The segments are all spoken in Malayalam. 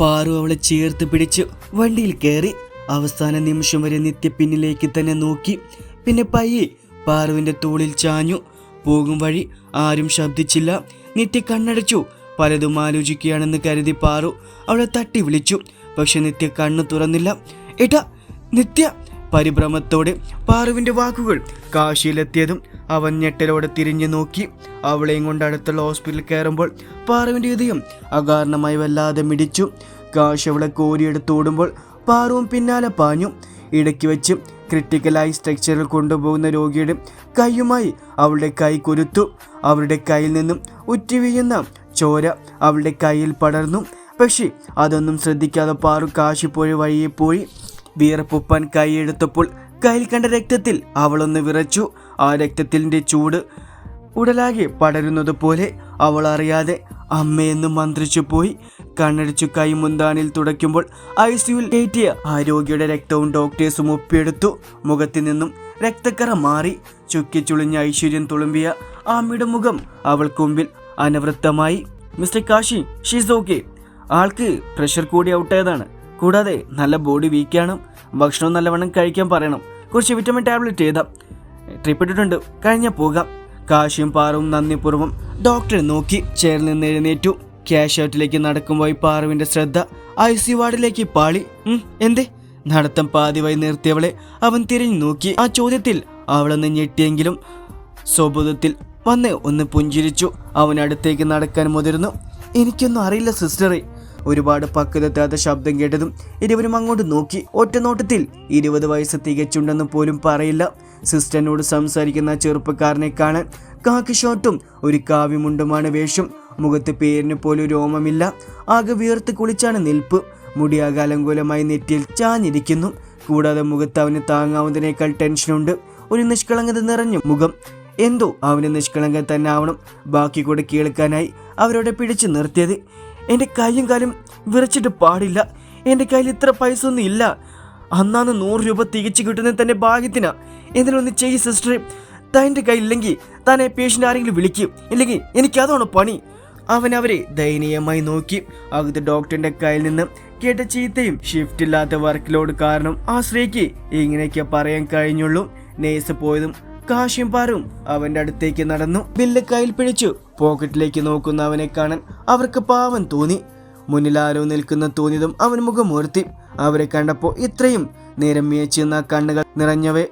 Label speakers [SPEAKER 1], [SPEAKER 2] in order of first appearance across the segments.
[SPEAKER 1] പാറു അവളെ ചേർത്ത് പിടിച്ച് വണ്ടിയിൽ കയറി അവസാന നിമിഷം വരെ നിത്യ പിന്നിലേക്ക് തന്നെ നോക്കി. പിന്നെ പയ്യെ പാറുവിന്റെ തോളിൽ ചാഞ്ഞു. പോകും വഴി ആരും ശബ്ദിച്ചില്ല. നിത്യ കണ്ണടച്ചു. പലതും ആലോചിക്കുകയാണെന്ന് കരുതി പാറു അവളെ തട്ടി വിളിച്ചു. പക്ഷെ നിത്യ കണ്ണു തുറന്നില്ല. ഏട്ടാ നിത്യ പരിഭ്രമത്തോടെ പാറുവിന്റെ വാക്കുകൾ കാശിയിലെത്തിയതും അവൻ ഞെട്ടലോടെ തിരിഞ്ഞു നോക്കി. അവളെയും കൊണ്ട് അടുത്തുള്ള ഹോസ്പിറ്റലിൽ കയറുമ്പോൾ പാറുവിന്റെ ഹൃദയം അകാരണമായി വല്ലാതെ മിടിച്ചു. കാശ് അവളെ കോരിയെടുത്തോടുമ്പോൾ പാറുവും പിന്നാലെ പാഞ്ഞു. ഇടയ്ക്ക് വെച്ച് ക്രിട്ടിക്കലായി സ്ട്രക്ചറിൽ കൊണ്ടുപോകുന്ന രോഗിയുടെ കൈയുമായി അവളുടെ കൈ കുരുത്തു. അവരുടെ കയ്യിൽ നിന്നും ഉറ്റുവീഴുന്ന ചോര അവളുടെ കയ്യിൽ പടർന്നു. പക്ഷേ അതൊന്നും ശ്രദ്ധിക്കാതെ പാറു കാശിപ്പോഴി വഴിയെ പോയി. വിയർപ്പുപ്പാൻ കൈയെടുത്തപ്പോൾ കയ്യിൽ കണ്ട രക്തത്തിൽ അവളൊന്ന് വിറച്ചു. ആ രക്തത്തിന്റെ ചൂട് ഉടലാകെ പടരുന്നത് പോലെ അവൾ അറിയാതെ അമ്മയെന്ന് മന്ത്രിച്ചു പോയി. കണ്ണടിച്ചു കൈ മുന്താനിൽ തുടയ്ക്കുമ്പോൾ ഐ സിയുൽ കയറ്റിയ ആ രോഗിയുടെ രക്തവും ഡോക്ടേഴ്സും ഒപ്പിയെടുത്തു. മുഖത്തു നിന്നും രക്തക്കറ മാറി ചുക്കിച്ചുളിഞ്ഞ ഐശ്വര്യം തുളുമ്പിയ അമ്മയുടെ മുഖം അവൾക്ക് മുമ്പിൽ അനവൃത്തമായി. മിസ്റ്റർ കാശി ഷീസ് ഓക്കെ ആൾക്ക് പ്രഷർ കൂടി ഔട്ടായതാണ് കൂടാതെ നല്ല ബോഡി വീക്കാണ് ഭക്ഷണം നല്ലവണ്ണം കഴിക്കാൻ പറയണം. കുറച്ച് വിറ്റമിൻ ടാബ്ലറ്റ് ചെയ്താം ട്രിപ്പ് കഴിഞ്ഞ പോകാം. കാശിയും പാറവും നന്ദിപൂർവം ഡോക്ടറെ നോക്കി ചേർന്ന് നിന്ന് എഴുന്നേറ്റു. ക്യാഷ് ഔട്ടിലേക്ക് നടക്കുമ്പോൾ പാറുവിന്റെ ശ്രദ്ധ ഐ സി വാർഡിലേക്ക് പാളി. എന്തേ? നടത്തം പാതിവായി നിർത്തിയവളെ അവൻ തിരിഞ്ഞു നോക്കി. ആ ചോദ്യത്തിൽ അവളൊന്ന് ഞെട്ടിയെങ്കിലും സ്വബോധത്തിൽ വന്ന് ഒന്ന് പുഞ്ചിരിച്ചു. അവനടുത്തേക്ക് നടക്കാൻ മുതിർന്നു. എനിക്കൊന്നും അറിയില്ല സിസ്റ്ററെ ഒരുപാട് പക്വതെത്താത്ത ശബ്ദം കേട്ടതും ഇരുവരും അങ്ങോട്ട് നോക്കി ഒറ്റനോട്ടത്തിൽ ഇരുപത് വയസ്സ് തികച്ചുണ്ടെന്ന് പോലും പറയില്ല. സിസ്റ്ററിനോട് സംസാരിക്കുന്ന ചെറുപ്പക്കാരനെ കാണാൻ കാക്കി ഷോട്ടും ഒരു കാവ്യമുണ്ടുമാണ് വേഷം. മുഖത്ത് പേരിന് പോലും രോമമില്ല. ആകെ വിയർത്ത് കുളിച്ചാണ് നിൽപ്പ്. മുടി അലങ്കൂലമായി നെറ്റിയിൽ ചാഞ്ഞിരിക്കുന്നു. കൂടാതെ മുഖത്ത് അവന് താങ്ങാവുന്നതിനേക്കാൾ ടെൻഷനുണ്ട്. ഒരു നിഷ്കളങ്കത നിറഞ്ഞ മുഖം. എന്തോ അവന് നിഷ്കളങ്കൻ തന്നെ ആവണം. ബാക്കി കൂടെ കേൾക്കാനായി അവരോടെ പിടിച്ചു നിർത്തിയത്. എന്റെ കൈയും കാലും വിറച്ചിട്ട് പാടില്ല. എന്റെ കയ്യിൽ ഇത്ര പൈസ ഒന്നും ഇല്ല. അന്നാന്ന് നൂറ് രൂപ തികച്ചു കിട്ടുന്നത് തന്നെ ഭാഗ്യത്തിനാ. എന്തിനൊന്ന് ചെയ്യ് സിസ്റ്റർ തന്റെ കയ്യില്ലെങ്കിൽ തന്നെ പേഷ്യന്റ് ആരെങ്കിലും വിളിക്കും. ഇല്ലെങ്കിൽ എനിക്ക് അതാണ് പണി. അവൻ അവരെ ദയനീയമായി നോക്കി. അകത്ത് ഡോക്ടറിന്റെ കയ്യിൽ നിന്ന് കേട്ട ചീത്തയും ഷിഫ്റ്റ് ഇല്ലാത്ത വർക്ക് ലോഡ് കാരണം ആ സ്ത്രീക്ക് ഇങ്ങനെയൊക്കെ പറയാൻ കഴിഞ്ഞുള്ളൂ. നേഴ്സ് പോയതും കാശിയും പാറും അവന്റെ അടുത്തേക്ക് നടന്നു. ബില്ല് കയ്യിൽ പിടിച്ചു. പോക്കറ്റിലേക്ക് നോക്കുന്ന അവനെ കാണാൻ അവർക്ക് പാവം തോന്നി. മുന്നിൽ ആരോ നിൽക്കുന്ന തോന്നിയതും അവൻ മുഖം മുഖമുയർത്തി. അവരെ കണ്ടപ്പോൾ ഇത്രയും നേരം മേച്ചുന്ന കണ്ണുകൾ നിറഞ്ഞവേ.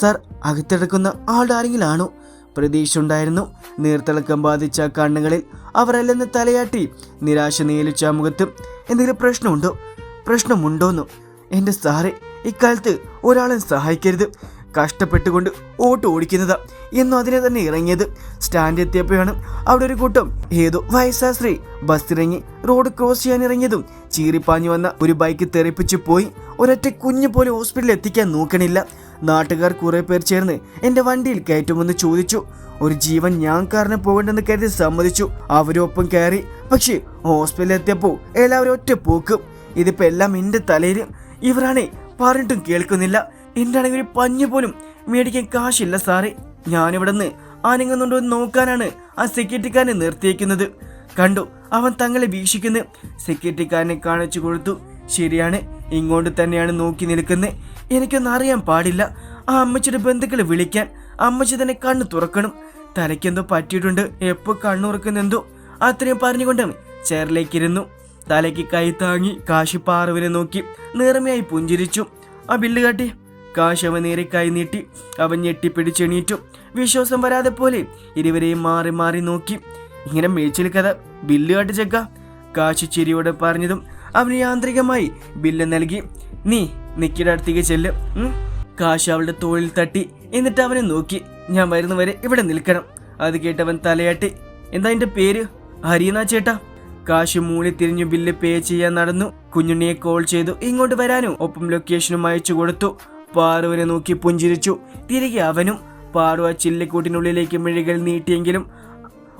[SPEAKER 1] സർ അകത്തെടുക്കുന്ന ആളുടെ ആരെങ്കിലാണോ പ്രതീക്ഷ ഉണ്ടായിരുന്നു. നീർത്തിളക്കം ബാധിച്ച കണ്ണുകളിൽ അവരല്ലെന്ന് തലയാട്ടി നിരാശ നീലിച്ച മുഖത്ത് എന്തെങ്കിലും പ്രശ്നമുണ്ടോ? പ്രശ്നമുണ്ടോന്നോ? എന്റെ സാറേ ഇക്കാലത്ത് ഒരാളെ സഹായിക്കരുത്. കഷ്ടപ്പെട്ടുകൊണ്ട് ഓട്ടോ ഓടിക്കുന്നത്. എന്നും അതിനെ തന്നെ ഇറങ്ങിയത്. സ്റ്റാൻഡ് എത്തിയപ്പോഴാണ് അവിടെ ഒരു കൂട്ടം ഏതോ ബസ് ബസ്സിറങ്ങി റോഡ് ക്രോസ് ചെയ്യാൻ ഇറങ്ങിയതും ചീറിപ്പാഞ്ഞു വന്ന ഒരു ബൈക്ക് തെറിപ്പിച്ചു പോയി. ഒരൊറ്റ കുഞ്ഞു പോലെ ഹോസ്പിറ്റലിൽ എത്തിക്കാൻ നോക്കണില്ല. നാട്ടുകാർ കുറെ പേർ ചേർന്ന് എന്റെ വണ്ടിയിൽ കയറ്റുമെന്ന് ചോദിച്ചു. ഒരു ജീവൻ ഞാൻ കാരണം പോകണ്ടെന്ന് കരുതി സമ്മതിച്ചു. അവരൊപ്പം കയറി. പക്ഷേ ഹോസ്പിറ്റലിൽ എത്തിയപ്പോ എല്ലാവരും ഒറ്റ പോക്കും. ഇതിപ്പോ എല്ലാം എന്റെ തലയിൽ ഇവരാണേ പറഞ്ഞിട്ടും കേൾക്കുന്നില്ല. എന്റെ ആണെങ്കിൽ ഒരു പഞ്ഞു പോലും മേടിക്കാൻ കാശില്ല സാറേ. ഞാനിവിടെ നിന്ന് ആനങ്ങുന്നുണ്ടോ എന്ന് നോക്കാനാണ് ആ സെക്യൂരിറ്റിക്കാരനെ നിർത്തിയേക്കുന്നത്. കണ്ടു അവൻ തങ്ങളെ വീക്ഷിക്കുന്ന. സെക്യൂരിറ്റിക്കാരനെ കാണിച്ചു കൊടുത്തു. ശരിയാണ് ഇങ്ങോട്ട് തന്നെയാണ് നോക്കി നിൽക്കുന്നത് എനിക്കൊന്നും അറിയാൻ പാടില്ല. ആ അമ്മച്ചിയുടെ ബന്ധുക്കളെ വിളിക്കാൻ അമ്മച്ചി തന്നെ കണ്ണു തുറക്കണം. തലയ്ക്കെന്തോ പറ്റിയിട്ടുണ്ട്. എപ്പോൾ കണ്ണുറക്കുന്നെന്തോ അത്രയും പറഞ്ഞുകൊണ്ട് ചേറിലേക്കിരുന്നു തലയ്ക്ക് കൈ താങ്ങി കാശി പാറുവിനെ നോക്കി നേർമയായി പുഞ്ചിരിച്ചു. ആ ബില്ല് കാട്ടി. കാശ് അവൻ നേരെ കൈ നീട്ടി അവൻ ഞെട്ടിപ്പിടിച്ചെണീറ്റു വിശ്വാസം വരാതെ പോലെ ഇരുവരെയും മാറി മാറി നോക്കി. ഇങ്ങനെ മേച്ചിൽ കഥ ബില്ല് കാട്ട് ചെക്ക. കാശ് ചിരിയോടെ പറഞ്ഞതും അവന് യാന്ത്രികമായി ബില്ല് നൽകി. നീ നിക്കിയുടെ അടുത്തേക്ക് ചെല്ല്. കാശ് അവളുടെ തോളിൽ തട്ടി. എന്നിട്ട് അവനെ നോക്കി. ഞാൻ വരുന്നവരെ ഇവിടെ നിൽക്കണം. അത് കേട്ടവൻ തലയാട്ടി. എന്താ എന്റെ പേര്? ഹരിയെന്നാ ചേട്ടാ. കാശ് മൂളി തിരിഞ്ഞു ബില്ല് പേ ചെയ്യാൻ നടന്നു. കുഞ്ഞുണ്ണിയെ കോൾ ചെയ്തു. ഇങ്ങോട്ട് വരാനും. ഒപ്പം ലൊക്കേഷനും അയച്ചു കൊടുത്തു. പാറുവിനെ നോക്കി പുഞ്ചിരിച്ചു. തിരികെ അവനും പാറു ആ ചില്ലിക്കൂട്ടിനുള്ളിലേക്ക് മിഴികൾ നീട്ടിയെങ്കിലും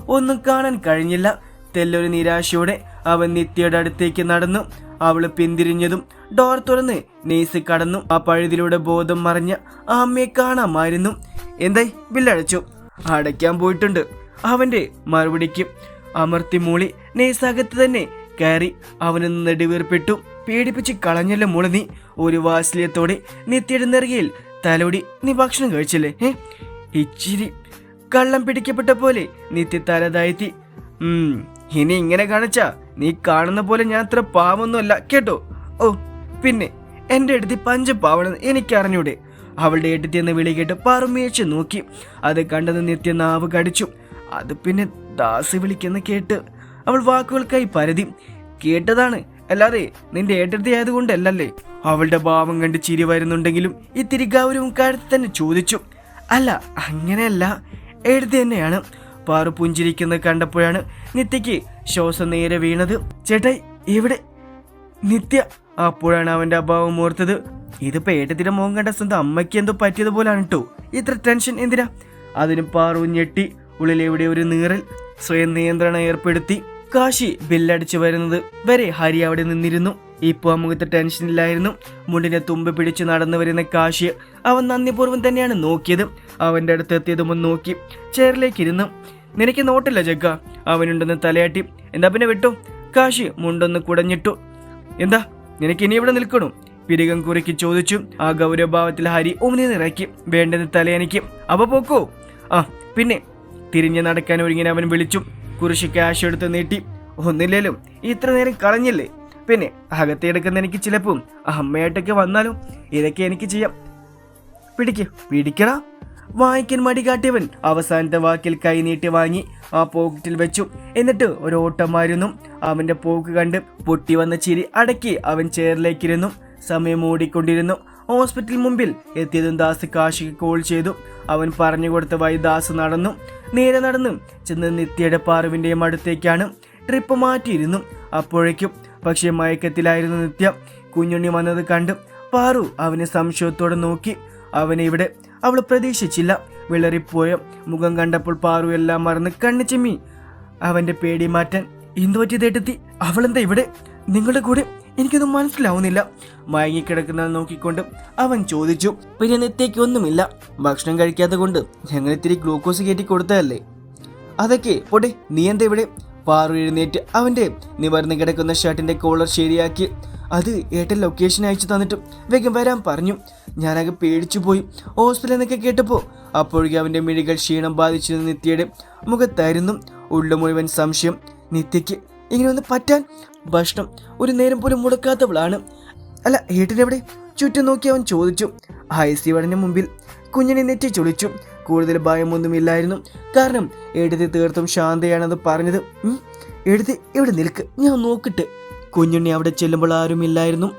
[SPEAKER 1] ഒന്നും കാണാൻ കഴിഞ്ഞില്ല. തെല്ലൊരു നിരാശയോടെ അവൻ നിത്യയുടെ അടുത്തേക്ക് നടന്നു. അവൾ പിന്തിരിഞ്ഞതും ഡോർ തുറന്ന് നെയ്സ് കടന്നു. ആ പഴുതിലൂടെ ബോധം മറിഞ്ഞ ആ അമ്മയെ കാണാമായിരുന്നു. എന്തായി? ബില്ലടച്ചു അടയ്ക്കാൻ പോയിട്ടുണ്ട്. അവന്റെ മറുപടിക്ക് അമർത്തി മൂളി. നെയ്സ് അകത്ത് തന്നെ കയറി അവനൊന്ന് നെടുവീർപ്പിട്ടു. പേടിപ്പിച്ച് കളഞ്ഞല്ലോ മോളെ നീ. ഒരു വാത്സല്യത്തോടെ നീ നെറുകയിൽ തലോടി നീ ഭക്ഷണം കഴിച്ചില്ലേ ഇച്ചിരി കള്ളം പിടിക്കപ്പെട്ട പോലെ നിത്യ തലതായെത്തി ഇനി ഇങ്ങനെ കാണിച്ച നീ കാണുന്ന പോലെ ഞാൻ അത്ര പാവൊന്നുമല്ല കേട്ടോ? ഓ പിന്നെ എന്റെ അടുത്ത് പഞ്ചപാവണെന്ന് എനിക്കറിഞ്ഞൂടെ. അവളുടെ എടുത്തി എന്ന് വിളി കേട്ട് പറമേച്ച് നോക്കി. അത് കണ്ടത് നിത്യ നാവ് കടിച്ചു. അത് പിന്നെ ദാസ് വിളിക്കുന്ന കേട്ട് അവൾ വാക്കുകൾക്കായി പരതി. കേട്ടതാണ് അല്ലാതെ നിന്റെ ഏട്ടത്തി അവളുടെ ഭാവം കണ്ട് ചിരി വരുന്നുണ്ടെങ്കിലും ഇത്തിരി കാര്യത്തിൽ തന്നെ ചോദിച്ചു. അല്ല അങ്ങനെയല്ല. എഴുതി തന്നെയാണ്. പാറു പുഞ്ചിരിക്കുന്നത് കണ്ടപ്പോഴാണ് നിത്യയ്ക്ക് ശ്വാസം നേരെ വീണത്. ചേട്ടായി ഇവിടെ നിത്യ. അപ്പോഴാണ് അവന്റെ അഭാവം ഓർത്തത്. ഇതിപ്പോ ഏട്ടത്തിന്റെ മുഖം കണ്ട സ്വന്തം അമ്മയ്ക്ക് എന്തോ പറ്റിയതുപോലാണ് കേട്ടോ ഇത്ര ടെൻഷൻ എന്തിനാ? അതിന് പാറു ഞെട്ടി. ഉള്ളിലെവിടെ ഒരു നീറൽ? സ്വയം നിയന്ത്രണം ഏർപ്പെടുത്തി. കാശി ബില്ലടിച്ചു വരുന്നത് വരെ ഹരി അവിടെ നിന്നിരുന്നു. ഇപ്പൊ അമുഖത്ത് മുഖത്ത് ടെൻഷനില്ലായിരുന്നു മുണ്ടിനെ തുമ്പ് പിടിച്ച് നടന്നു വരുന്ന കാശി അവൻ നന്ദിപൂർവം തന്നെയാണ് നോക്കിയത്. അവന്റെ അടുത്ത് എത്തിയതും നോക്കി. ചെയറിലേക്ക് ഇരുന്നു. നിനക്ക് നോട്ടില്ല ജഗ്ഗ. അവനുണ്ടെന്ന് തലയാട്ടി. എന്താ പിന്നെ വിട്ടു? കാശി മുണ്ടൊന്ന് കുടഞ്ഞിട്ടു. എന്താ? നിനക്ക് ഇനി ഇവിടെ നിൽക്കണു? പിരികം കുറിക്ക് ചോദിച്ചു. ആ ഗൗരവഭാവത്തിൽ ഹരി ഉമിനി നിറക്കി വേണ്ടത് തലയണിക്ക്. അവ പോക്കോ. ആ പിന്നെ തിരിഞ്ഞു നടക്കാൻ ഒരുങ്ങിനെ അവൻ വിളിച്ചു. കുരിശ് ക്യാഷ് എടുത്ത് നീട്ടി. ഒന്നില്ലേലും ഇത്ര നേരം കളഞ്ഞില്ലേ? പിന്നെ അകത്തെടുക്കുന്ന എനിക്ക് ചിലപ്പം അമ്മയായിട്ടൊക്കെ വന്നാലും ഇതൊക്കെ എനിക്ക് ചെയ്യാം. പിടിക്ക് പിടിക്കടാ. വായിക്കാൻ മടി കാട്ടിയവൻ അവസാനത്തെ വാക്കിൽ കൈ നീട്ടി വാങ്ങി ആ പോക്കറ്റിൽ വെച്ചു. എന്നിട്ട് ഒരു ഓട്ടമായിരുന്നു അവന്റെ പോക്ക് കണ്ട് പൊട്ടി വന്ന ചിരി അടക്കി അവൻ ചെയറിലേക്കിരുന്നു സമയം ഓടിക്കൊണ്ടിരുന്നു ഹോസ്പിറ്റൽ മുമ്പിൽ എത്തിയതും ദാസ് കാശിക്ക് കോൾ ചെയ്തു. അവൻ പറഞ്ഞു കൊടുത്ത വഴി ദാസ് നടന്നു. നേരെ നടന്നു ചെന്ന് നിത്യയുടെ പാറുവിന്റെയും അടുത്തേക്കാണ് ട്രിപ്പ് മാറ്റിയിരുന്നു. അപ്പോഴേക്കും പക്ഷേ മയക്കത്തിലായിരുന്നു നിത്യ. കുഞ്ഞുണ്ണി വന്നത് കണ്ടു പാറു അവനെ സംശയത്തോടെ നോക്കി. അവനെ ഇവിടെ അവൾ പ്രതീക്ഷിച്ചില്ല. വിളറിപ്പോയ മുഖം കണ്ടപ്പോൾ പാറു എല്ലാം മറന്ന് കണ്ണു ചെമ്മി. അവന്റെ പേടി മാറ്റാൻ എന്തു പറ്റിയതേട്ടെത്തി അവളെന്താ ഇവിടെ? നിങ്ങളുടെ കൂടെ എനിക്കൊന്നും മനസ്സിലാവുന്നില്ല. മയങ്ങിക്കിടക്കുന്നത് നോക്കിക്കൊണ്ട് അവൻ ചോദിച്ചു പിന്നെ നെത്തേക്ക് ഒന്നുമില്ല. ഭക്ഷണം കഴിക്കാത്ത കൊണ്ട് ഞങ്ങൾ ഇത്തിരി ഗ്ലൂക്കോസ് കയറ്റി കൊടുത്തതല്ലേ? അതൊക്കെ പോട്ടെ നീ എന്താ ഇവിടെ? പാറു എഴുന്നേറ്റ് അവന്റെ നിവർന്ന് കിടക്കുന്ന ഷർട്ടിന്റെ കോളർ ശരിയാക്കി അത് ഏട്ടൻ ലൊക്കേഷൻ അയച്ചു തന്നിട്ട് വേഗം വരാൻ പറഞ്ഞു. ഞാനകെ പേടിച്ചു പോയി ഹോസ്പിറ്റലിൽ നിന്നൊക്കെ കേട്ടപ്പോൾ അപ്പോഴേക്കും അവന്റെ മിഴികൾ ക്ഷീണം ബാധിച്ചിരുന്ന നിത്യയുടെ മുഖത്തായിരുന്നു ഉള്ളു മുഴുവൻ സംശയം. നിത്യയ്ക്ക് ഇങ്ങനെ ഒന്ന് പറ്റാൻ ഭക്ഷണം ഒരു നേരം പോലും മുടക്കാത്തവളാണ്. അല്ല ഏട്ടനെവിടെ? ചുറ്റും നോക്കി അവൻ ചോദിച്ചു. ഹൈസി വടന് മുമ്പിൽ കുഞ്ഞിനെ നെറ്റി ചൊളിച്ചു. കൂടുതൽ ഭയമൊന്നുമില്ലായിരുന്നു. കാരണം എഴുതി തീർത്തും ശാന്തയാണെന്ന് പറഞ്ഞത് എഴുതി ഇവിടെ നിൽക്ക്? ഞാൻ നോക്കിട്ട്. കുഞ്ഞുണ്ണി അവിടെ ചെല്ലുമ്പോൾ ആരുമില്ലായിരുന്നു.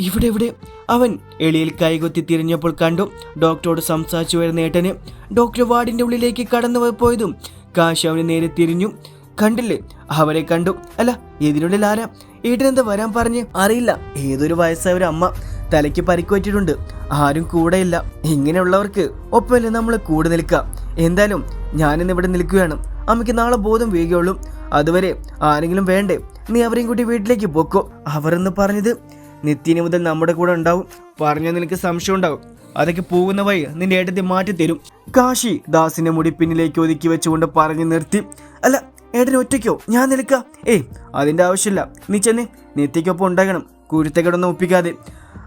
[SPEAKER 1] ഇവിടെ ഇവിടെ അവൻ എളിയിൽ കൈകൊത്തി തിരിഞ്ഞപ്പോൾ കണ്ടു ഡോക്ടറോട് സംസാരിച്ചു വരുന്ന ഏട്ടന്. ഡോക്ടർ വാർഡിന്റെ ഉള്ളിലേക്ക് കടന്നു പോയതും കാശ് അവന് നേരെ തിരിഞ്ഞു. കണ്ടില്ലേ? അവരെ കണ്ടു. അല്ല ഇതിനുള്ളിൽ ആരാ? ഏട്ടനെന്താ വരാൻ പറഞ്ഞ്? അറിയില്ല. ഏതൊരു വയസ്സായ ഒരു അമ്മ തലയ്ക്ക് പരിക്ക് പറ്റിയിട്ടുണ്ട് ആരും കൂടെയില്ല. ഇങ്ങനെയുള്ളവർക്ക് ഒപ്പമല്ലേ നമ്മൾ കൂടെ നിൽക്കുക? എന്തായാലും ഞാനിന്ന് ഇവിടെ നിൽക്കുകയാണ്. അമ്മയ്ക്ക് നാളെ ബോധം വീഴുകയുള്ളൂ. അതുവരെ ആരെങ്കിലും വേണ്ടേ? നീ അവരെയും കൂട്ടി വീട്ടിലേക്ക് പോക്കോ. അവരെന്ന് പറഞ്ഞത് നിത്യന് മുതൽ നമ്മുടെ കൂടെ ഉണ്ടാവും. പറഞ്ഞാൽ നിനക്ക് സംശയം ഉണ്ടാവും. അതൊക്കെ പോകുന്ന വഴി നിന്റെ ഏട്ടത്തെ മാറ്റി തരും കാശി ദാസിന്റെ മുടി പിന്നിലേക്ക് ഒതുക്കി വെച്ചുകൊണ്ട് പറഞ്ഞു നിർത്തി. അല്ല ഏട്ടൻ ഒറ്റയ്ക്കോ? ഞാൻ നിൽക്കാം. ഏയ് അതിന്റെ ആവശ്യമില്ല. നീ ചെന്ന് നിത്യയ്ക്കൊപ്പം ഉണ്ടാകണം. കുരുത്തക്കെടൊന്നും ഒപ്പിക്കാതെ.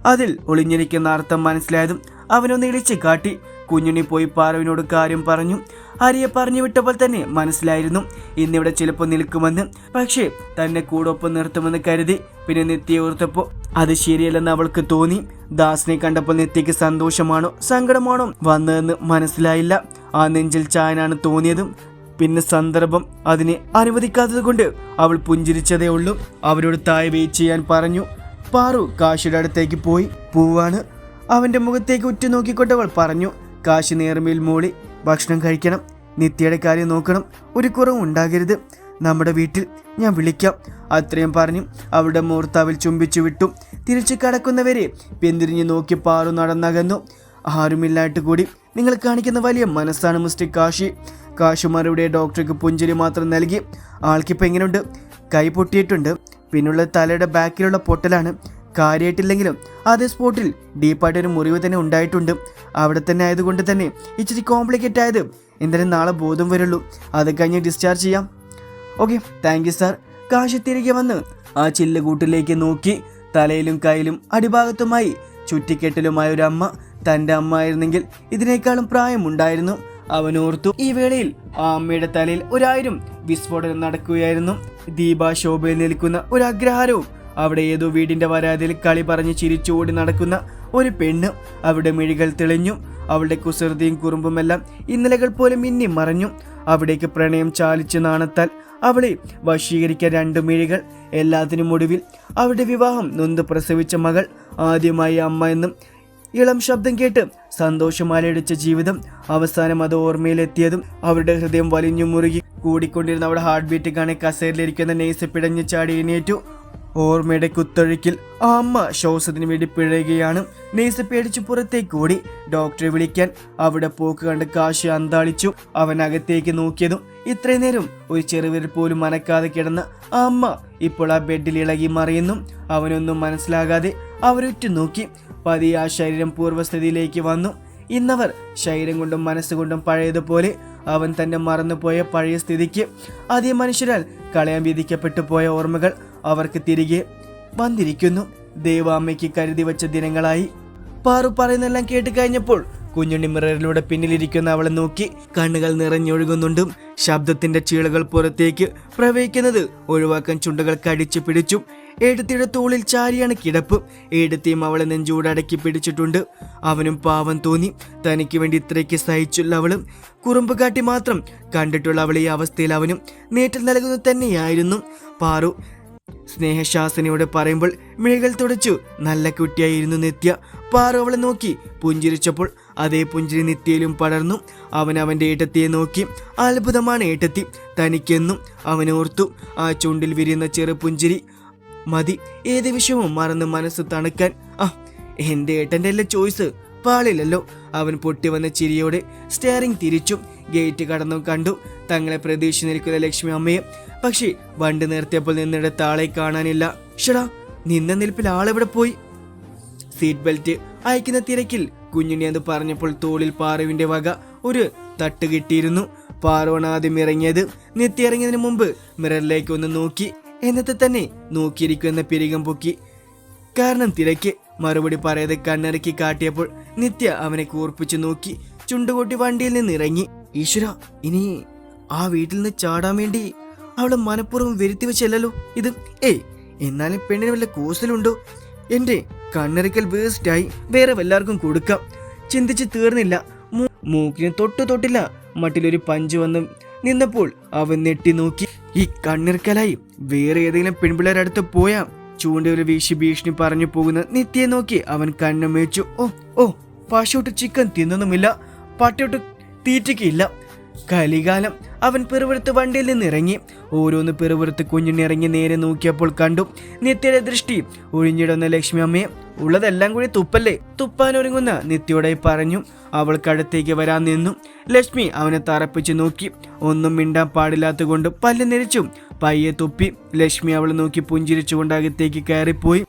[SPEAKER 1] അതിൽ ഒളിഞ്ഞിരിക്കുന്ന അർത്ഥം മനസ്സിലായതും അവനൊന്ന് ഇളിച്ച് കാട്ടി. കുഞ്ഞുണ്ണി പോയി പാറവിനോട് കാര്യം പറഞ്ഞു. ഹരിയെ പറഞ്ഞു വിട്ടപ്പോൾ തന്നെ മനസ്സിലായിരുന്നു ഇന്നിവിടെ ചിലപ്പോൾ നിൽക്കുമെന്ന്. പക്ഷേ തന്നെ കൂടൊപ്പം നിർത്തുമെന്ന് കരുതി പിന്നെ നിത്യ ഓർത്തപ്പോൾ അത് ശരിയല്ലെന്ന് അവൾക്ക് തോന്നി. ദാസിനെ കണ്ടപ്പോൾ നിത്യയ്ക്ക് സന്തോഷമാണോ സങ്കടമാണോ വന്നതെന്ന് മനസ്സിലായില്ല. ആ നെഞ്ചിൽ ചായനാണ് തോന്നിയതും പിന്നെ സന്ദർഭം അതിനെ അനുവദിക്കാത്തത് കൊണ്ട് അവൾ പുഞ്ചിരിച്ചതേ ഉള്ളൂ. അവരോട് തായ് വെയിറ്റ് ചെയ്യാൻ പറഞ്ഞു. പാറു കാശിയുടെ അടുത്തേക്ക് പോയി. പൂവാണ്. അവന്റെ മുഖത്തേക്ക് ഉറ്റുനോക്കിക്കൊണ്ടവൾ പറഞ്ഞു. കാശി നേർമയിൽ മൂളി. ഭക്ഷണം കഴിക്കണം. നിത്യയുടെ കാര്യം നോക്കണം. ഒരു കുറവും ഉണ്ടാകരുത്. നമ്മുടെ വീട്ടിൽ ഞാൻ വിളിക്കാം. അത്രയും പറഞ്ഞു. അവളുടെ മൂർത്താവിൽ ചുംബിച്ചു വിട്ടു. തിരിച്ചു കടക്കുന്നവരെ പിന്തിരിഞ്ഞ് നോക്കി പാറു നടന്നകന്നു. ആരുമില്ലായിട്ട് കൂടി. നിങ്ങൾ കാണിക്കുന്ന വലിയ മനസ്സാണ് മിസ്റ്റർ കാശി. കാശുമാരുടെ ഡോക്ടർക്ക് പുഞ്ചിരി മാത്രം നൽകി. ആൾക്കിപ്പോൾ എങ്ങനെയുണ്ട് കൈ പൊട്ടിയിട്ടുണ്ട്. പിന്നുള്ള തലയുടെ ബാക്കിലുള്ള പൊട്ടലാണ്. കാര്യമായിട്ടില്ലെങ്കിലും അതേ സ്പോട്ടിൽ ഡീപ്പായിട്ടൊരു മുറിവ് തന്നെ ഉണ്ടായിട്ടുണ്ട്. അവിടെ തന്നെ ആയതുകൊണ്ട് തന്നെ ഇച്ചിരി കോംപ്ലിക്കേറ്റ് ആയത്. എന്തായാലും നാളെ ബോധം വരുള്ളൂ. അത് കഴിഞ്ഞ് ഡിസ്ചാർജ് ചെയ്യാം. ഓക്കെ താങ്ക് യു സാർ കാശ് തിരികെ വന്ന് ആ ചില്ലുകൂട്ടിലേക്ക് നോക്കി. തലയിലും കയ്യിലും അടിഭാഗത്തുമായി ചുറ്റിക്കെട്ടിലുമായ ഒരു അമ്മ തന്റെ അമ്മ ആയിരുന്നെങ്കിൽ ഇതിനേക്കാളും പ്രായമുണ്ടായിരുന്നു. അവൻ ഓർത്തു ഈ വേളയിൽ ആ അമ്മയുടെ തലയിൽ ഒരായിരം വിസ്ഫോടനം നടക്കുകയായിരുന്നു. ദീപ ശോഭയിൽ നിൽക്കുന്ന ഒരു അഗ്രഹാരവും അവിടെ ഏതോ വീടിന്റെ വരാതിൽ കളി പറഞ്ഞ് ചിരിച്ചുകൂടി നടക്കുന്ന ഒരു പെണ്ണ് അവിടെ മിഴികൾ തെളിഞ്ഞു. അവളുടെ കുസൃതിയും കുറുമ്പുമെല്ലാം ഇന്നലകൾ പോലെ മിന്നി മറഞ്ഞു. അവിടേക്ക് പ്രണയം ചാലിച്ച് നാണത്താൽ അവളെ വശീകരിക്കാൻ രണ്ടു മിഴികൾ. എല്ലാത്തിനും ഒടുവിൽ അവരുടെ വിവാഹം നൊന്ത് പ്രസവിച്ച മകൾ ആദ്യമായി അമ്മ എന്നും ഇളം ശബ്ദം കേട്ട് സന്തോഷം സന്തോഷമാലയടിച്ച ജീവിതം അവസാനം അത് ഓർമ്മയിലെത്തിയതും അവരുടെ ഹൃദയം വലിഞ്ഞു മുറുകി കൂടിക്കൊണ്ടിരുന്ന അവരുടെ ഹാർട്ട് ബീറ്റ് കാണെ കസേരയിലിരിക്കുന്ന നെയ്സ് പിടഞ്ഞു ചാടി എണീറ്റു. ഓർമ്മയുടെ കുത്തൊഴുക്കിൽ ആ അമ്മ ശ്വാസത്തിന് വേണ്ടി പിഴയുകയാണ്. നെയ്സ് പേടിച്ചു പുറത്തേക്ക് ഓടി. ഡോക്ടറെ വിളിക്കാൻ അവിടെ പോക്ക് കണ്ട് കാശി അന്താളിച്ചു. അവൻ അകത്തേക്ക് നോക്കിയതും ഇത്രയും നേരം ഒരു ചെറുവിരൽ പോലും മനക്കാതെ കിടന്ന ആ അമ്മ ഇപ്പോൾ ആ ബെഡിൽ ഇളകി മറിയുന്നു. അവനൊന്നും മനസ്സിലാകാതെ അവരുറ്റു നോക്കി. പതിയെ ആ ശരീരം പൂർവസ്ഥിതിയിലേക്ക് വന്നു. ഇന്നവർ ശരീരം കൊണ്ടും മനസ്സുകൊണ്ടും പഴയതുപോലെ അവൻ തന്നെ മറന്നുപോയ പഴയ സ്ഥിതിക്ക് അതേ മനുഷ്യരാൽ കളയാൻ വിധിക്കപ്പെട്ടു പോയ ഓർമ്മകൾ അവർക്ക് തിരികെ വന്നിരിക്കുന്നു. ദേവാമ്മയ്ക്ക് കരുതി വച്ച ദിനങ്ങളായി. പാറു പറയുന്നെല്ലാം കേട്ട് കഴിഞ്ഞപ്പോൾ കുഞ്ഞുണ്ണി മിററിലൂടെ പിന്നിലിരിക്കുന്ന അവളെ നോക്കി കണ്ണുകൾ നിറഞ്ഞൊഴുകുന്നുണ്ടും ശബ്ദത്തിന്റെ ചീളുകൾ പുറത്തേക്ക് പ്രവഹിക്കുന്നത് ഒഴിവാക്കാൻ ചുണ്ടുകൾ കടിച്ചു പിടിച്ചും എടുത്തിയുടെ തോളിൽ ചാരിയാണ് കിടപ്പ്. എടുത്തിയും അവളെ നെഞ്ചൂടടക്കി പിടിച്ചിട്ടുണ്ട്. അവനും പാവം തോന്നി. തനിക്ക് വേണ്ടി ഇത്രയ്ക്ക് സഹിച്ചുള്ള അവളും കുറുമ്പ് കാട്ടി മാത്രം കണ്ടിട്ടുള്ള അവളെ ഈ അവസ്ഥയിൽ അവനും നേറ്റൽ നൽകുന്നത് തന്നെയായിരുന്നു. പാറു സ്നേഹശാസനയോട് പറയുമ്പോൾ മിഴികൾ തുടച്ചു നല്ല കുട്ടിയായിരുന്നു നിത്യ. പാറു അവളെ നോക്കി. പുഞ്ചിരിച്ചപ്പോൾ അതേ പുഞ്ചിരി നിത്യയിലും പടർന്നു. അവൻ അവന്റെ ഏട്ടത്തിയെ നോക്കി. അത്ഭുതമാണ് ഏട്ടത്തി. തനിക്കെന്നും അവനോർത്തു ആ ചുണ്ടിൽ വിരിയുന്ന ചെറു പുഞ്ചിരി. മതി. ഏത് വിഷയവും മറന്ന് മനസ്സ് തണുക്കാൻ. ആ എന്റെ ഏട്ടന്റെ അല്ലേ ചോയ്സ്? പാളില്ലല്ലോ. അവൻ പൊട്ടി വന്ന ചിരിയോടെ സ്റ്റെയറിംഗ് തിരിച്ചു. ഗേറ്റ് കടന്നു കണ്ടു. തങ്ങളെ പ്രതീക്ഷ നിൽക്കുന്ന ലക്ഷ്മി അമ്മയെ. പക്ഷേ വണ്ടി നിർത്തിയപ്പോൾ നിന്നിടത്ത് ആളെ കാണാനില്ല. ഷടാ നിന്ന നിൽപ്പിൽ ആളെവിടെ പോയി? സീറ്റ് ബെൽറ്റ് അയക്കുന്ന തിരക്കിൽ കുഞ്ഞുണ്ണി അത് പറഞ്ഞപ്പോൾ തോളിൽ പാറുവിന്റെ വക ഒരു തട്ട് കിട്ടിയിരുന്നു. പാറുവാണ് ആദ്യം ഇറങ്ങിയത്. നിത്യ ഇറങ്ങിയതിന് മുമ്പ് മിററിലേക്ക് ഒന്ന് നോക്കി. എന്നത്തെ തന്നെ നോക്കിയിരിക്കുന്ന പിരികം പൊക്കി. കാരണം തിരക്ക് മറുപടി പറയാതെ കണ്ണിറക്കി കാട്ടിയപ്പോൾ നിത്യ അവനെ കൂർപ്പിച്ചു നോക്കി. ചുണ്ടുകൂട്ടി വണ്ടിയിൽ നിന്ന് ഇറങ്ങി. ഈശ്വര ഇനി ആ വീട്ടിൽ നിന്ന് ചാടാൻ വേണ്ടി അവളെ മനഃപൂർവം വരുത്തി വെച്ചല്ലോ ഇത്. ഏയ് എന്നാലും പെണ്ണിന് വല്ല കൂസലുണ്ടോ? എന്റെ കണ്ണിറക്കൽ വേസ്റ്റായി വേറെ വല്ലാവർക്കും കൊടുക്കാം. ചിന്തിച്ച് തീർന്നില്ല. മൂക്കിന് തൊട്ട് തൊട്ടില്ല മട്ടിലൊരു പഞ്ച് വന്ന് നിന്നപ്പോൾ അവൻ നെട്ടി നോക്കി. ഈ കണ്ണിറക്കലായി വേറെ ഏതെങ്കിലും പെൺപിള്ളേരുടെ അടുത്ത് പോയാ ചൂണ്ടയൊരു വീശി ഭീഷണി പറഞ്ഞു പോകുന്ന നിത്യയെ നോക്കി അവൻ കണ്ണു മേച്ചു. ഓ ഓ പശുട്ട് ചിക്കൻ തിന്നൊന്നുമില്ല. പട്ടോട്ട് തീറ്റയ്ക്കില്ല കലികാലം അവൻ പിറുവിറുത്ത് വണ്ടിയിൽ നിന്ന് ഇറങ്ങി ഓരോന്ന് പിറുവിറുത്ത് കുഞ്ഞിനിറങ്ങി നേരെ നോക്കിയപ്പോൾ കണ്ടു നിത്യയുടെ ദൃഷ്ടി. ഒഴിഞ്ഞിടുന്ന ലക്ഷ്മി അമ്മയെ ഉള്ളതെല്ലാം കൂടി തുപ്പല്ലേ? തുപ്പാൻ ഒരുങ്ങുന്ന നിത്യയോടായി പറഞ്ഞു. അവൾ കഴുത്തേക്ക് വരാൻ നിന്നു. ലക്ഷ്മി അവനെ തറപ്പിച്ച് നോക്കി. ഒന്നും മിണ്ടാൻ പാടില്ലാത്തതുകൊണ്ട് പല്ല് നിരച്ചു. പയ്യെ തുപ്പി. ലക്ഷ്മി അവളെ നോക്കി പുഞ്ചിരിച്ചുകൊണ്ട് അകത്തേക്ക് കയറിപ്പോയി.